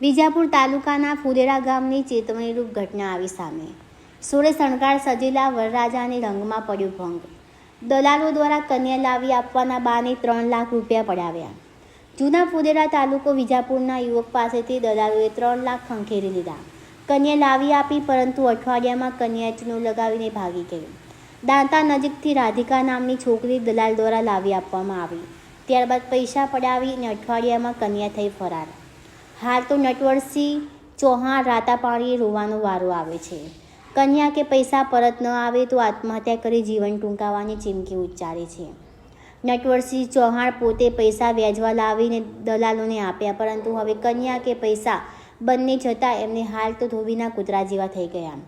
વિજાપુર તાલુકાના ફુલેરા ગામની ચેતવણીરૂપ ઘટના આવી સામે. સોળે શણગાર સજેલા વરરાજાને રંગમાં પડ્યો ભંગ. દલાલો દ્વારા કન્યા લાવી આપવાના બાને ત્રણ લાખ રૂપિયા પડાવ્યા. જૂના ફુલેરા તાલુકો વિજાપુરના યુવક પાસેથી દલાલોએ ત્રણ લાખ ખંખેરી લીધા. કન્યા લાવી આપી, પરંતુ અઠવાડિયામાં કન્યા ચૂનો લગાવીને ભાગી ગયું દાંતા નજીકથી રાધિકા નામની છોકરી દલાલ દ્વારા લાવી આપવામાં આવી. ત્યારબાદ પૈસા પડાવી અને અઠવાડિયામાં કન્યા થઈ ફરાર. હાલ તો નટવરસિંહ ચૌહાણ રાતા પાણીએ રોવાનો વારો આવે છે. કન્યા કે પૈસા પરત ન આવે તો આત્મહત્યા કરી જીવન ટૂંકાવવાની ચીમકી ઉચ્ચારે છે. નટવરસિંહ ચૌહાણ પોતે પૈસા વ્યાજવા લાવીને દલાલોને આપ્યા પરંતુ હવે કન્યા કે પૈસા બંને જતાં એમને હાલ તો ધોબીના કૂતરા જેવા થઈ ગયા.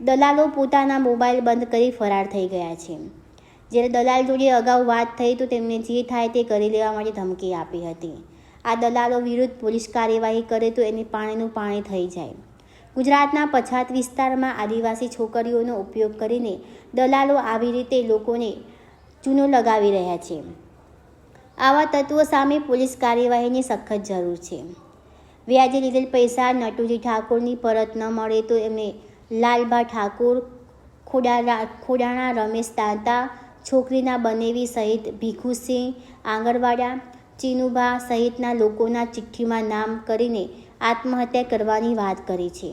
દલાલો પોતાના મોબાઈલ બંધ કરી ફરાર થઈ ગયા છે. જ્યારે દલાલ જોડે અગાઉ વાત થઈ તો તેમને જે થાય તે કરી લેવા માટે ધમકી આપી હતી. આ દલાલો વિરુદ્ધ પોલીસ કાર્યવાહી કરે તો એની પાણીનું પાણી થઈ જાય. ગુજરાતના પછાત વિસ્તારમાં આદિવાસી છોકરીઓનો ઉપયોગ કરીને દલાલો આવી રીતે લોકોને ચૂનો લગાવી રહ્યા છે. આવા તત્વો સામે પોલીસ કાર્યવાહીની સખત જરૂર છે. વ્યાજે લીધેલ પૈસા નટુજી ઠાકોરની પરત ન મળે તો એમને લાલબા ઠાકોર, ખોડારા, ખોડાણા રમેશ દાંતા છોકરીના બનેવી સહિત ભીખુસિંહ, આંગણવાડા ચીનુભા સહિતના લોકોના ચિઠ્ઠીમાં નામ કરીને આત્મહત્યા કરવાની વાત કરી છે.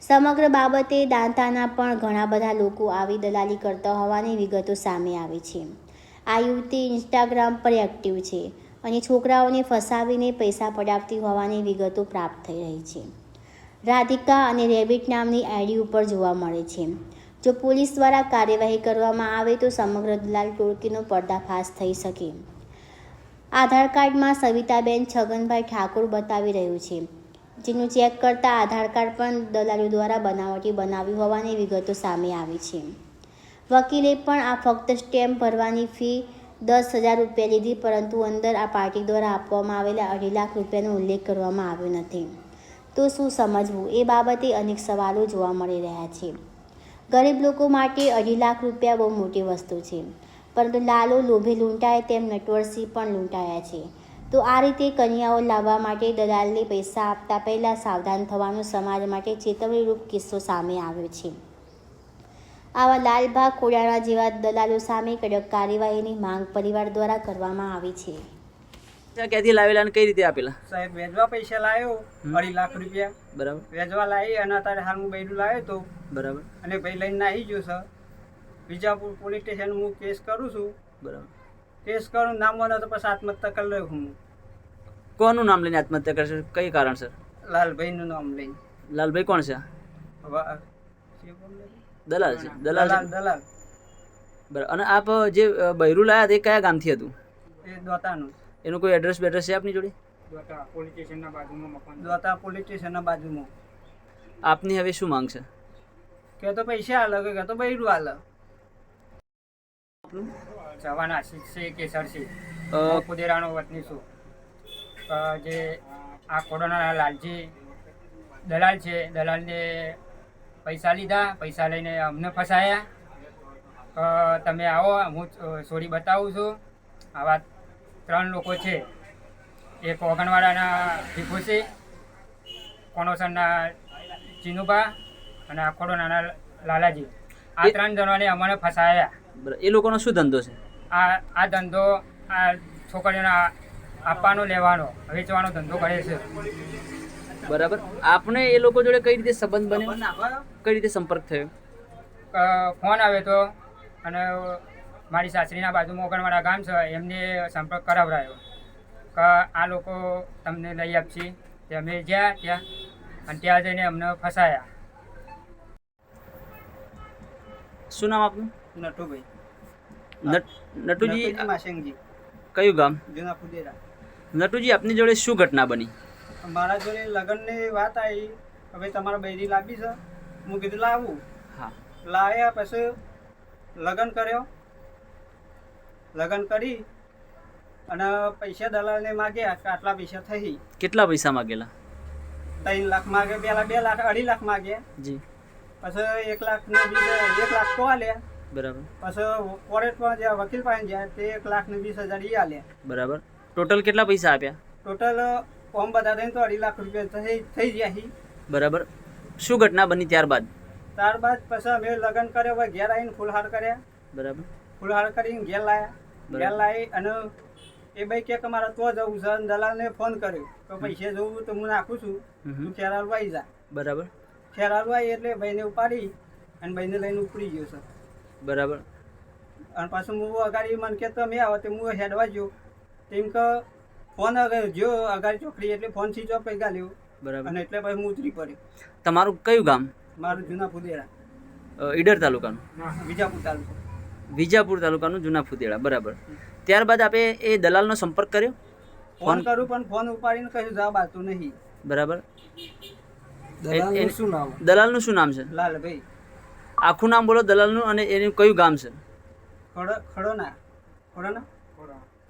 સમગ્ર બાબતે દાંતાના પણ ઘણા બધા લોકો આવી દલાલી કરતા હોવાની વિગતો સામે આવી છે. આ યુવતી ઇન્સ્ટાગ્રામ પર એક્ટિવ છે અને છોકરાઓને ફસાવીને પૈસા પડાવતી હોવાની વિગતો પ્રાપ્ત થઈ રહી છે. રાધિકા અને રેબિટ નામની આઈડી ઉપર જોવા મળે છે. જો પોલીસ દ્વારા કાર્યવાહી કરવામાં આવે તો સમગ્ર દલાલ ટોળકીનો પર્દાફાશ થઈ શકે. આધાર કાર્ડમાં સવિતાબેન છગનભાઈ ઠાકોર બતાવી રહ્યું છે. જેનું ચેક કરતાં આધાર કાર્ડ પણ દલાલો દ્વારા બનાવટી બનાવ્યું હોવાની વિગતો સામે આવી છે. વકીલે પણ આ ફક્ત સ્ટેમ્પ ભરવાની ફી દસ હજાર રૂપિયા લીધી, પરંતુ અંદર આ પાર્ટી દ્વારા આપવામાં આવેલા અઢી લાખ રૂપિયાનો ઉલ્લેખ કરવામાં આવ્યો નથી. તો શું સમજવું? એ બાબતે અનેક સવાલો જોવા મળી રહ્યા છે. ગરીબ લોકો માટે અઢી લાખ રૂપિયા બહુ મોટી વસ્તુ છે. પરંતુ લાલો લોભે લૂંટાય તેમ નટવરસિંહ પણ લૂંટાયા છે. તો આ રીતે કન્યાઓ લાવવા માટે દલાલને પૈસા આપતા પહેલાં સાવધાન થવાનો સમાજ માટે ચેતવણીરૂપ કિસ્સો સામે આવ્યો છે. આવા લાલબા ખોડાણા જેવા દલાલો સામે કડક કાર્યવાહીની માંગ પરિવાર દ્વારા કરવામાં આવી છે. ક્યાંથી લાવેલા અને કઈ રીતે આપેલા? સાહેબ વેચવા પૈસા લાવ્યો. અઢી લાખ રૂપિયા. બરાબર. વેચવા લાવી અને અત્યારે હાલ હું બૈરું લાવ્યો તો બરાબર. અને ભાઈ લઈને નાહી ગયો છે વિજાપુર પોલીસ સ્ટેશન હું કેસ કરું છું. બરાબર. કેસ કરું નામ મને તો પછી આત્મહત્યા કરી લઉં હું. કોનું નામ લઈને આત્મહત્યા કરશે? કઈ કારણસર લાલભાઈનું નામ લઈને. લાલભાઈ કોણ છે? દલાલ છે. દલાલ દલાલ બરાબર. અને આપ જે બૈરું લાયા તે કયા ગામથી હતું? એ દોતાનું. એનું કોઈ એડ્રેસ બેડ્રેસ છે આપની જોડે? દોતા પોલીસ સ્ટેશનના બાજુમાં મકાન દોતા પોલીસ સ્ટેશનના બાજુમાં. આપની હવે શું માંગ છે? કે તો પૈસા હાલે કે તો બૈરું હાલે જવાન આશિષ કે કેસર છે કુદેરાનો વતની છું. જે આ કોરોના લાલજી દલાલ છે દલાલને પૈસા લીધા પૈસા લઈને અમને ફસાયા. તમે આવો હું સોરી બતાવું છું. આવા ત્રણ લોકો છે. એક ઓગણવાડાના ભીખુસી કોનોસરના ચીનુભા અને આ કોરોનાના લાલાજી. આ ત્રણ જણાને અમને ફસાયા. એ લોકોનો શું ધંધો છે? આ આ ધંધો આ છોકરીઓને આપવાનો લેવાનો વેચવાનો ધંધો કરે છે. બરાબર. આપને એ લોકો જોડે કઈ રીતે સંબંધ બન્યો? કઈ રીતે સંપર્ક થયો? ફોન આવે તો અને મારી સાસરીના બાજુમાં ઓગણવાડા ગામ છે એમને સંપર્ક કરાવડાયો. કે આ લોકો તમને લઈ આપશે. તે અમે જ્યાં ત્યાં અને ત્યાં જઈને અમને ફસાયા. શું નામ આપનું? નટુભાઈ. નટ નટુજી માસંગજી કયું ગામ? જૂના ફુદેરા નટુજી આપની જોડે શું ઘટના બની? મારા જોડે લગ્નની વાત આવી. હવે તમારા બૈરી લાવી છે. હું કીધું લાવું. હા. લાવ્યા પછી લગ્ન કર્યો. લગ્ન કરી અને પૈસા દલાલને માગ્યા કે આટલા પૈસા થઈ. કેટલા પૈસા માગેલા? ત્રણ લાખ માગે પેલા બે લાખ અઢી લાખ માગ્યા જી. પછી એક લાખ ને બીજા એક લાખ તો આલ્યા. બરાબર. પછી કોર્ટમાં જે વકીલ પાસે જાય તે એક લાખ ને વીસ હજાર ઈ આલે. બરાબર. ટોટલ કેટલા પૈસા આપ્યા? ટોટલ ફોર્મ બધા થઈને તો અઢી લાખ રૂપિયા થઈ થઈ ગયા હી. બરાબર. શું ઘટના બની ત્યારબાદ? ત્યારબાદ પછી અમે લગ્ન કર્યા હોય ઘેર આવીને ફૂલહાર કર્યા. બરાબર. ફૂલહાર કરીને ઘેર લાયા. ઘેર લાવી અને એ ભાઈ કે મારે તો જવું છે અને દલાલને ફોન કર્યો. તો પૈસે જવું તો હું નાખું છું. તું ખેરાલ આવી જા. બરાબર. ખેરાલ આવી એટલે ભાઈને ઉપાડી અને ભાઈને લઈને ઉપડી ગયો છે. બરાબર. અને પાછું હું અગાડી મને કે તમે આવો તો હું હેડવા ગયો. તેમ કે ફોન અગર જો અગાડી ચોકડી એટલે ફોન સ્વિચ ઓફ પૈસા લ્યો બરાબર. અને એટલે પછી હું ઉતરી પડ્યો. તમારું કયું ગામ? મારું જૂના ફુદેરા ઈડર તાલુકાનું? વિજાપુર તાલુકો. વિજાપુર તાલુકાનું જૂના ફુદેડા બરાબર. ત્યારબાદ આપે એ દલાલનો સંપર્ક કર્યો? ફોન ફોન- કરું પણ ફોન ઉપાડીને કશું જવાબ આવતું નહીં. બરાબર. દલાલનું શું નામ? દલાલનું શું નામ છે? લાલભાઈ. આખું નામ બોલો દલાલનું અને એનું કયું ગામ છે? ખડો ખડોના. ખોડાના?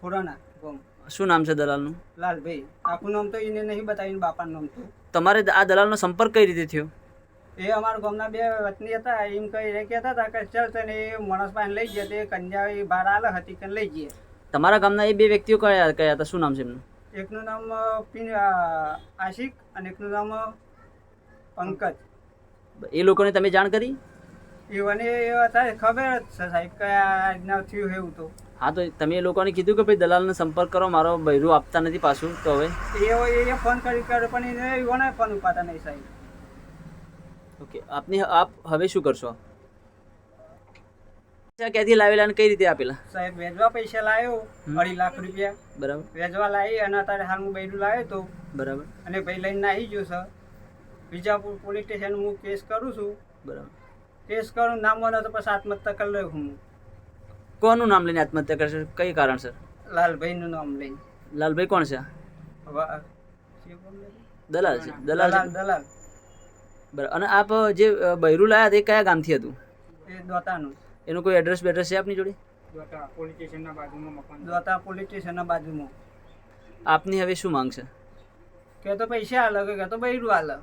ખોડાના. ગોમ. શું નામ છે દલાલનું? લાલભાઈ. આખું નામ તો એને નહીં બતાવીને બાપાનું નામ તો. તમારે આ દલાલનો સંપર્ક કઈ રીતે થયો? એ અમારા ગામના બે વતની હતા. એમ કઈ એ કહેતા હતા કે ચાલ તને એ માણસ પાસે લઈ જાય તે કન્યા એ બહાર આલે હતી કે લઈ જઈએ તમારા ગામના એ બે વ્યક્તિઓ કયા કયા હતા? શું નામ છે એમનું? એકનું નામ આશિક અને એકનું નામ પંકજ. એ લોકોને તમે જાણ કરી? એવાને એ હતા ખબર જ છે સાહેબ કે થયું એવું તો. હા તો તમે એ લોકોને કીધું કે ભાઈ દલાલનો સંપર્ક કરો મારો બૈરું આપતા નથી પાછું તો હવે? એ એ ફોન કરી કરે પણ એને એવાને ફોન ઉપાતા નહીં સાહેબ. ઓકે આપની આપ હવે શું કરશો? પૈસા ક્યાંથી લાવેલા અને કઈ રીતે આપેલા? સાહેબ વેચવા પૈસા લાવ્યો. અઢી લાખ રૂપિયા. બરાબર. વેચવા લાવી અને અત્યારે હાલ હું બૈરું લાવ્યો તો. બરાબર. અને ભાઈ લઈને નાહી ગયો સર વિજાપુર પોલીસ સ્ટેશન હું કેસ કરું છું. બરાબર. કેસ કરું નામ મને તો પછી આત્મહત્યા કરી લઉં હું. કોનું નામ લઈને આત્મહત્યા કરશે? કઈ કારણ કારણસર લાલભાઈનું નામ લઈને. લાલભાઈ કોણ છે? દલાલ છે. દલાલ દલાલ બરાબર. અને આપ જે બૈરું લાયા તે કયા ગામથી હતું? એ દોતાનું. એનું કોઈ એડ્રેસ બેડ્રેસ છે આપની જોડે? દોતા પોલીસ સ્ટેશનના બાજુમાં મકાન દોતા પોલીસ સ્ટેશનના બાજુમાં. આપની હવે શું માંગ છે? કે તો પૈસા આલે કે તો બૈરું આલે.